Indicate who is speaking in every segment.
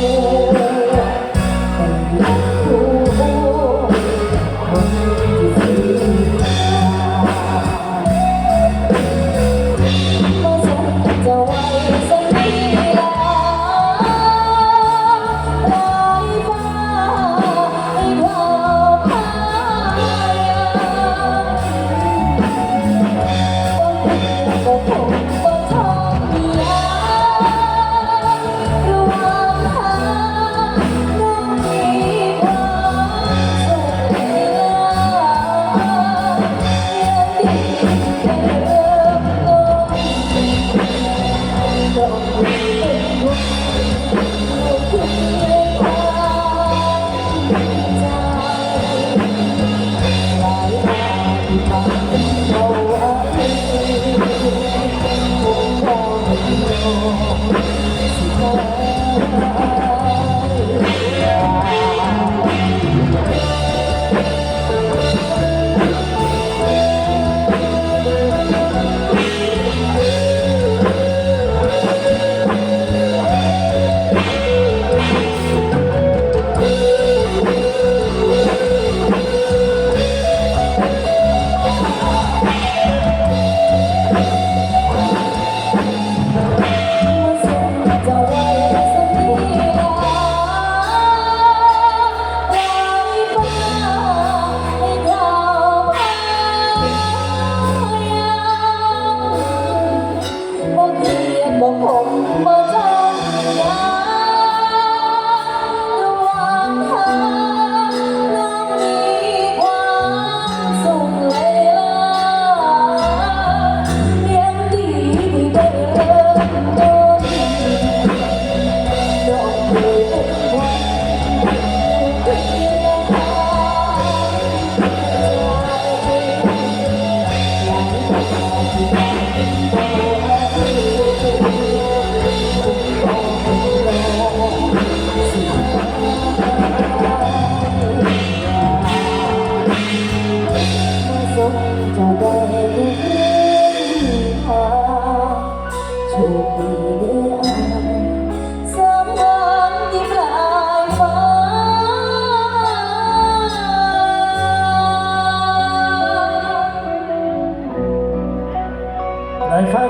Speaker 1: Oh.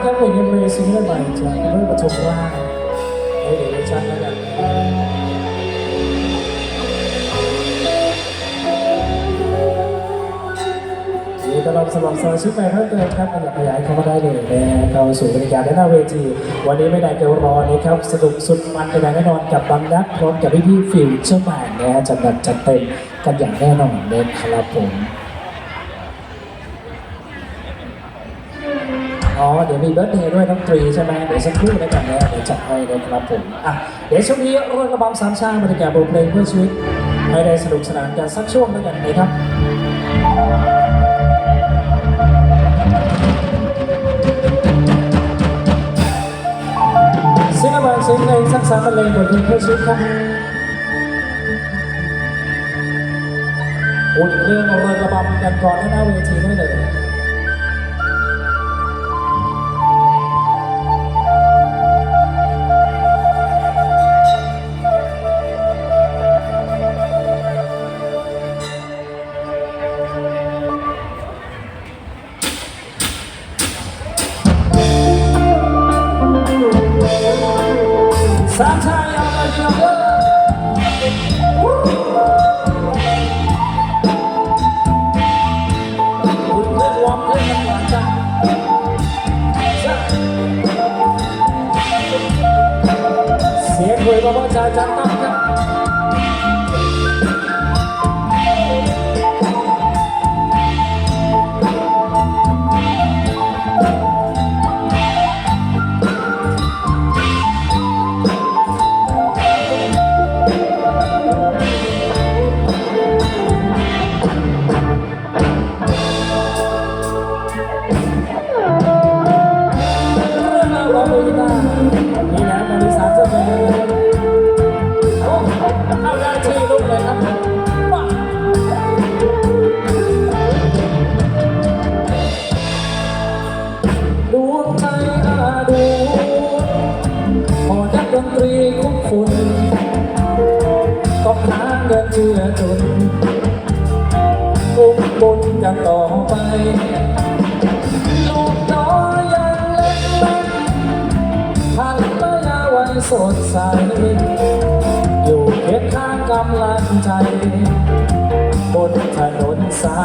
Speaker 1: ครับเป็นยังไง
Speaker 2: ซิงเกิลใหม่จากเมื่อปฐมร่าเดี๋ยวเดี๋ยวชัดแล้วกันยินดีต้อนรับสำหรับสมาชิกใหม่เพิ่มเติมครับขยับขยายเข้ามาได้เลยนะเข้าสู่บรรยากาศด้านหน้าเวที วันนี้ไม่ได้เกินรอนะครับสนุกสุดมันกันแน่นอนกับบางนักพร้อมกับพี่พี่ฟิวเจอร์แมนนะฮะจัดหนักจัดเต็มกันอย่างแน่นอนเลยครับผม ยวมีเบิร์ดเดย์ด้วยน้องตรีใช่ไหมเดี๋ยวสักครู่แล้วกันนะเดี๋ยวจัดให้นะครับผมอะเดี๋ยวช่วงนี้เรื่องระบำสามชาติบรรยากาศบทเพลงเพื่อชีวิตให้ได้สนุกสนานกันสักช่วงแล้วกันนะครับเสียงระบำเสียงเพลงสักสามบรรเลงบทเพลงเพื่อชีวิตครับอุ่นเรื่องเรื่องระบำกันก่อนให้หน้าเวทีได้เลย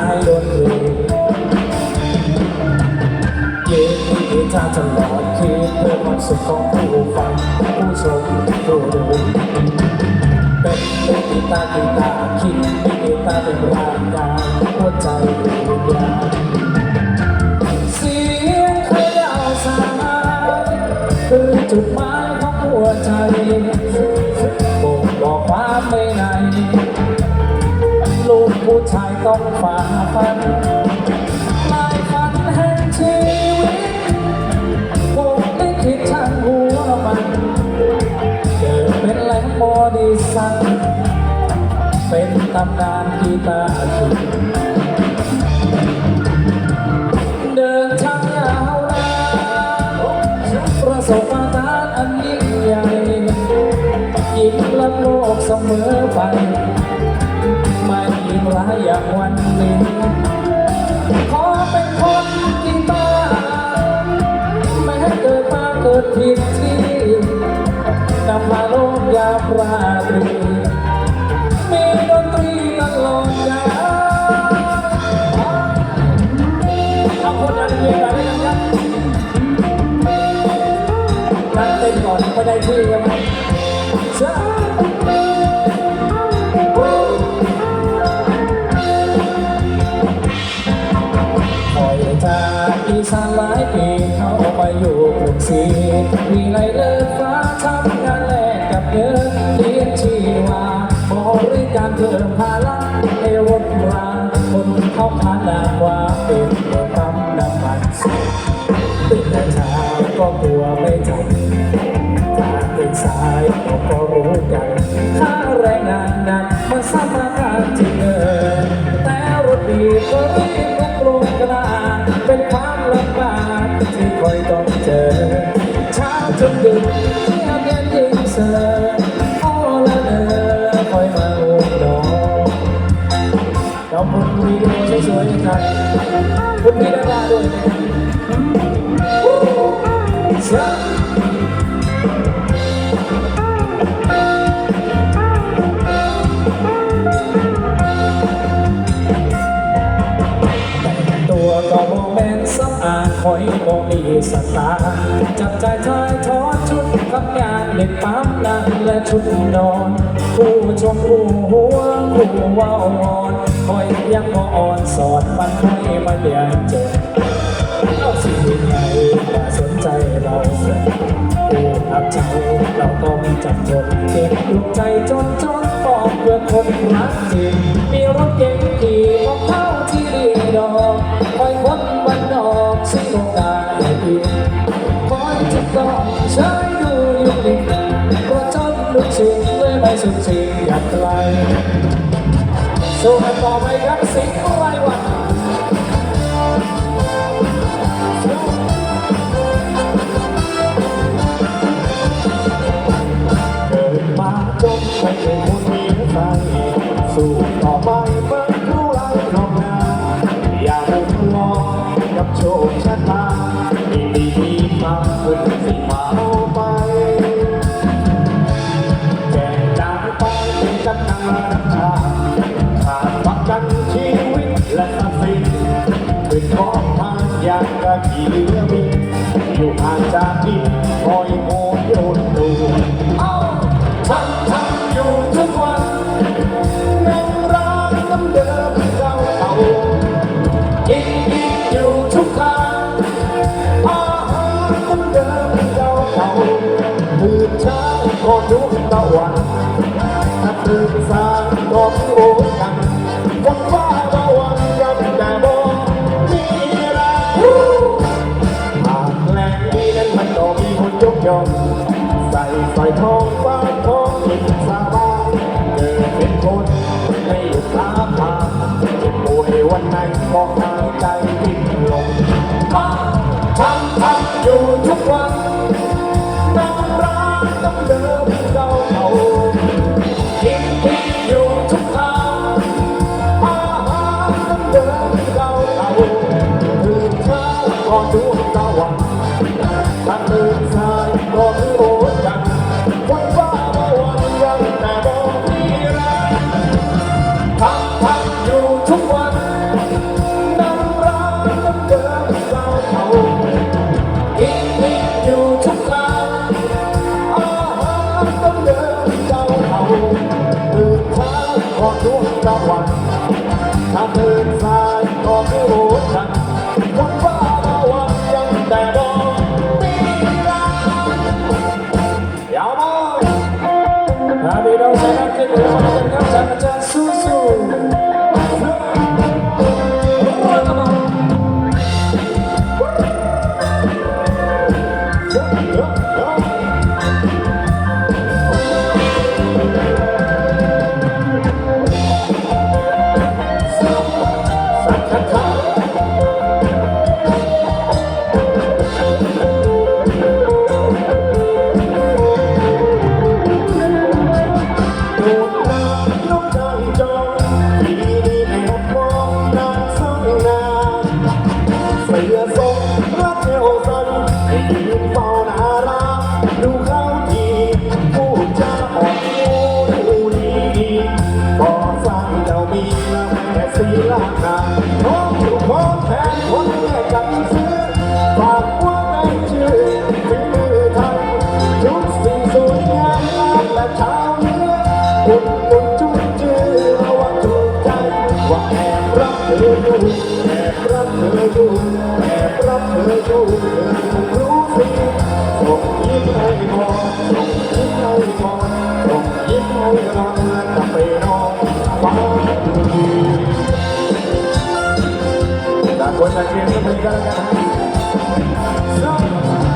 Speaker 2: ายดนตรียืนที่กีตาร์ตลอดคือเพื่อความสุขของผู้ฟัง
Speaker 3: โลกเสมอไปไม่ยิงร้ายอย่างวันนี้ขอเป็นคนกินตาไม่ให้เกิดมาเกิดผิดที่นำมาโลกยาปราตรีมีดนตรีตลอดกาลเอคนนั้นเรียกันั่เต้นก่อไม่ได้ที่ใช่ไห หาจากความเป็น คุณพิรดาด้วยตัวก็บอกมนสัอาคอยบอกมีสตาจับใจทายทอดชุดทำงานในปั๊มนั่นและชุดนอนผู้ชมผู้หัวคู่ว่าวอน คอยยังมออ่อนสอนมันให้มันเรียนจบเอาชีวิตไหนมาสนใจเราเสียโอ้ทับใจเราต้องจับจดเก็บดวงใจจนจนปอกเพื่อคนรักจริงมีรถเก๋งดีของเท้าที่ดีดอกคอยคนวันดอกสิโอกาสดีคอยจะต้องใช้ดูอยู่ดีกว่าจนลูกสิ่งเลยไม่สุดสิ่งอย่างไร สู้ต่อไปครับสิงห์ไรวันเกิดมาจบไม่เป็นคนมีใจสู้ต่อไป สีร่งกยท้องถูกท้องแทนคนแก่กันซื้อฝากไว้ในชื่อฝีมือไทยทุกสิ่งสวยงามและเช้านื้อนตุ้มจื้อวังถูกใจว่าแอบรักเธออยู่แอบรักเธออยู่แอบรักเธออยู่เธอคงรู้สิงยิ้มให้มองส่งยิ้มให้มองส่งยิ้มให้เราจะ
Speaker 2: ไป
Speaker 3: นอน
Speaker 2: ต่า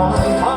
Speaker 2: ด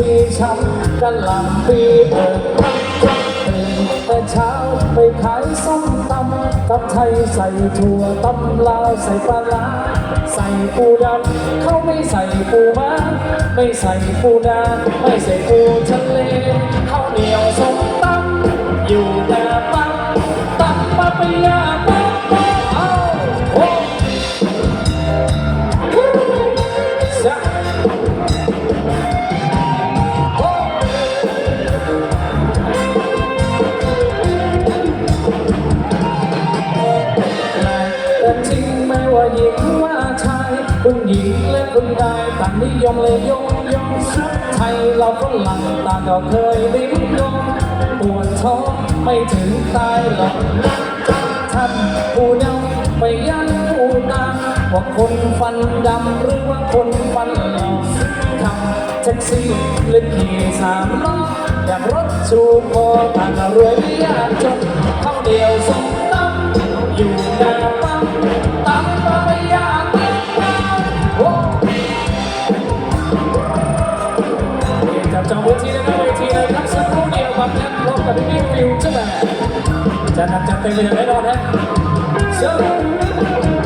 Speaker 2: ชีช้ำกันหลังปีเปิดพักตื่นแต่เช้าไปขายส้มตำตำไทยใส่ถั่วตำลาวใส่ปลาร้าใส่ปูดำเขาไม่ใส่ปูม้าไม่ใส่ปูนาไม่ใส่ปูทะเลข้าวเหนียวส้มตำอยู่หน้าปั๊มตักปะปะยาปั ญิงแต่างนิยมเลยยงยงไทยเราก็หลังต่างก็เคยลิ้มลองปวดท้องไม่ถึงตายหรอกท่านผู้นำไปยันผู้ตามว่าคนฟันดำหรือว่าคนฟันหลอกขับแท็กซี่หรือขี่สามล้ออยากรถชูคอต่างก็รวยไม่ยากจนเข้าเดียวสมตั้มอยู่หน้าปั๊ม กับพี่ฟิวเจอร์แมนจะหนักจัดเต็มไปอย่างแน่นอนนะเชิญ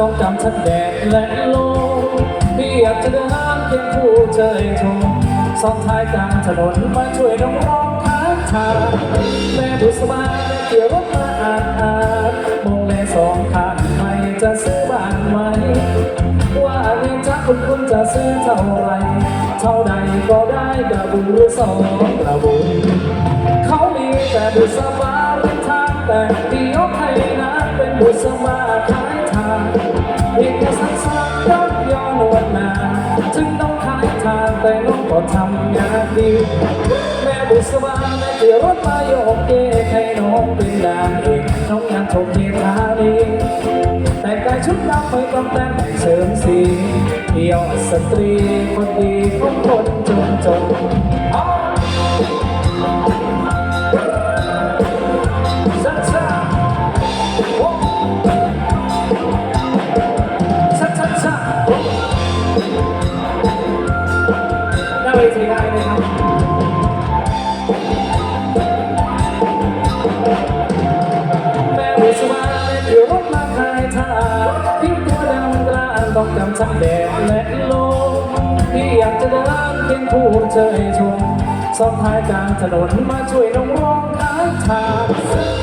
Speaker 2: ต้องจำชัดแดดและลมพี่อยากจะเดินเคียงคู่เจยชมซ้อนท้ายกลางถนนมาช่วยน้องร้องค้างทางแม่บุษบาแม่เกี่ยวรถมาอ่านอ่านมองแลสองข้างใครจะซื้อบ้านไหมว่าไงจ๊ะคุณคุณจะซื้อเท่าไรเท่าใดก็ได้กระบุหรือสองกระบุเขามีแต่บุษบาริทางแต่พี่ยกให้นะเป็นบุษบาขาย ทางอีกแค่สั้นๆยกย้อนวันนาถึงต้องขายทางแต่น้องก็ทำงานดี แม่บุษบาแม่เกี่ยวรถมาโยกเกให้น้องเป็นนางเอกน้องงานชมเทียทานีแต่งกายชุดดำไม่ต้องแต่งเสริมสีเดี่ยวสตรีคนดีของคนจนจน ต้องจำชักแดดและลมพี่อยากจะเดินเพียงผู้เชยชมซ้อนท้ายกลางถนนมาช่วยน้องร้องข้างทาง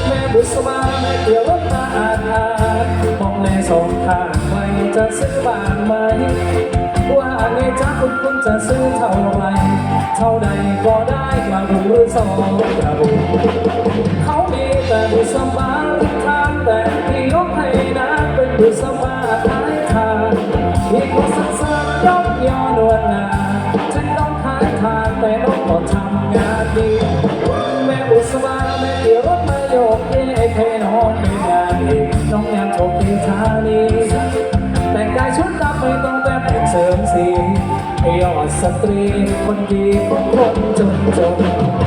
Speaker 2: แม่บุษบาแม่เดี๋ยวรถมาอ่านอ่านมองในสองข้างใครจะซื้อบ้านไหมว่าไงจ๊ะคุณคุณจะซื้อเท่าไรเท่าใดก็ได้กระบุหรือสองกระบุเขามีแต่บุษบาทางแต่พี่ยกให้นะเป็นบุษบา ก็ทำงานดีแม่อุตสาแม่เกี่ยวรถมาโยกเย่แค่น้องเป็นงานดีน้องงานโชคดีทานีแต่งกายชุดดำไม่ต้องแต่งเสริมสียอดสตรีคนดีของคนจนจนโอ้ด้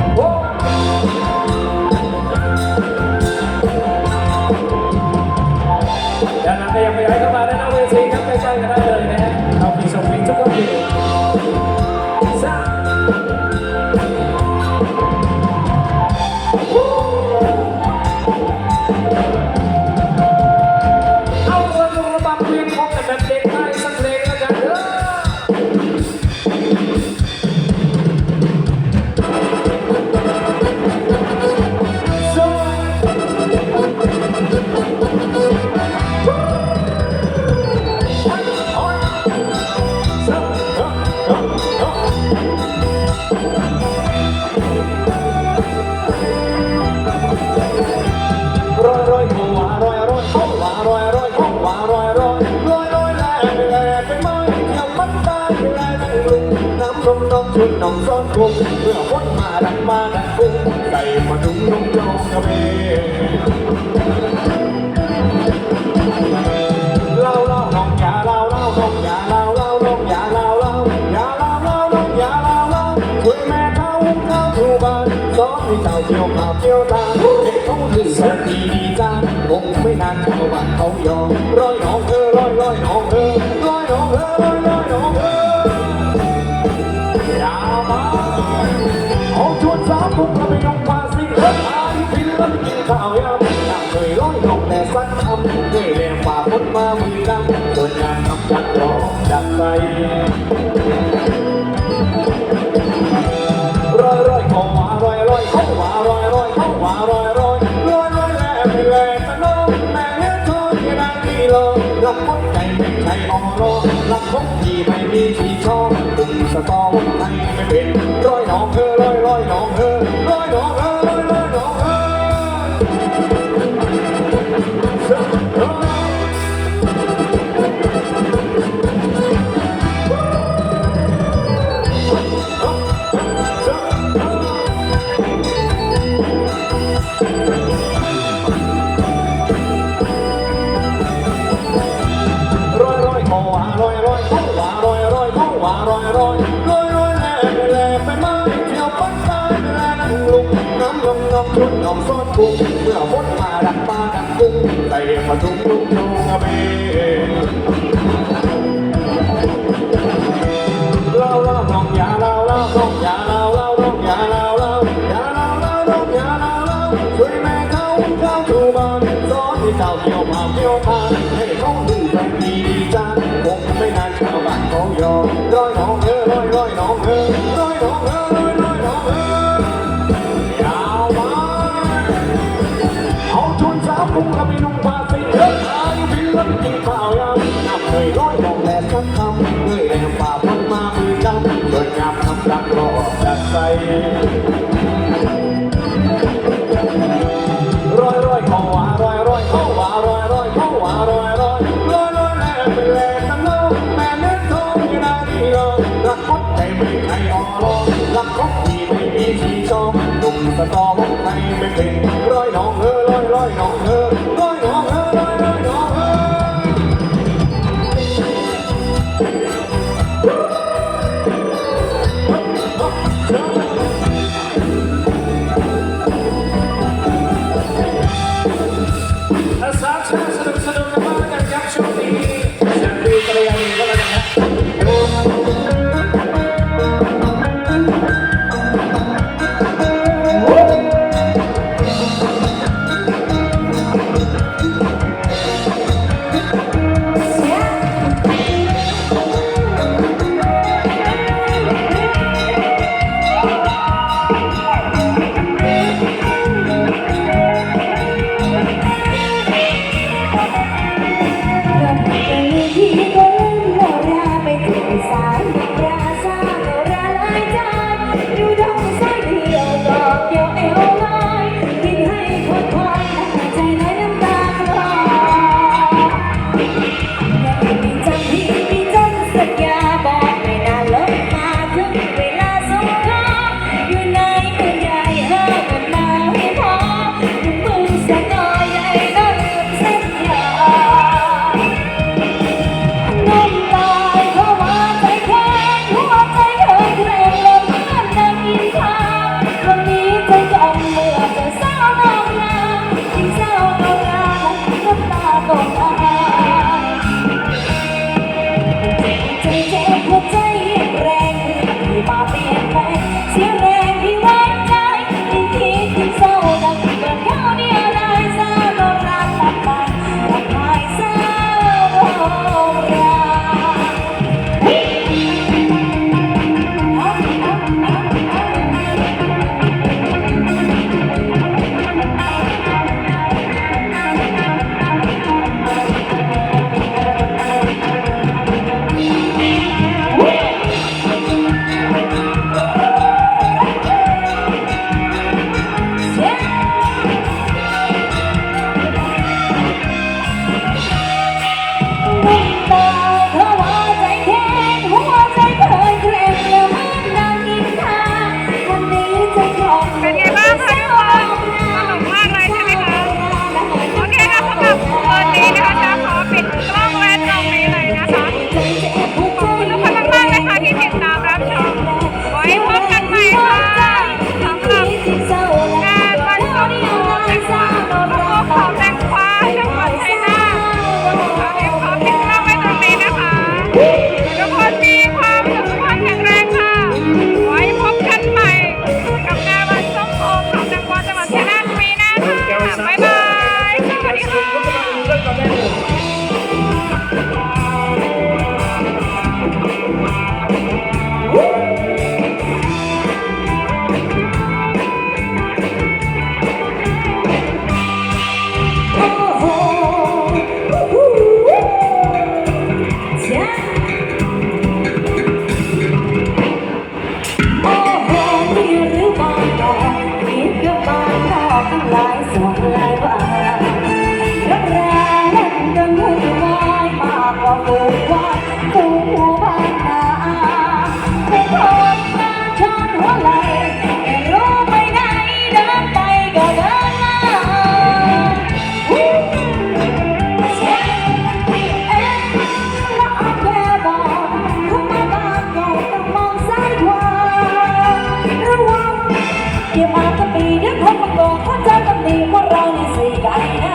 Speaker 2: านาวบ้านเขา
Speaker 3: ยอมร้อยน้องเออร้อยร้อยน้องเออร้อยน้องเออร้อยร้อยน้องเอออย่ามาเอาชวนสาวกุมเราไปยงพาษีเอออาที่พินแล้วไปกินข้าวยำอยากเคยร้อยน้องแต่สักคำเคยแรงฝ่าพ้นมามือดำเดินงานทำจัดรอดักไป สตอไทยไม่เป็นร้อยน้องเธอร้อยร้อยน้องเธอุ้งเมื่อพ้นมาดักปลาดักกุ้งใส่มาทุ่งทุ่งทุ่งกระ
Speaker 1: เบเเคยร้อย
Speaker 4: บอกแต่ข้าง
Speaker 1: เ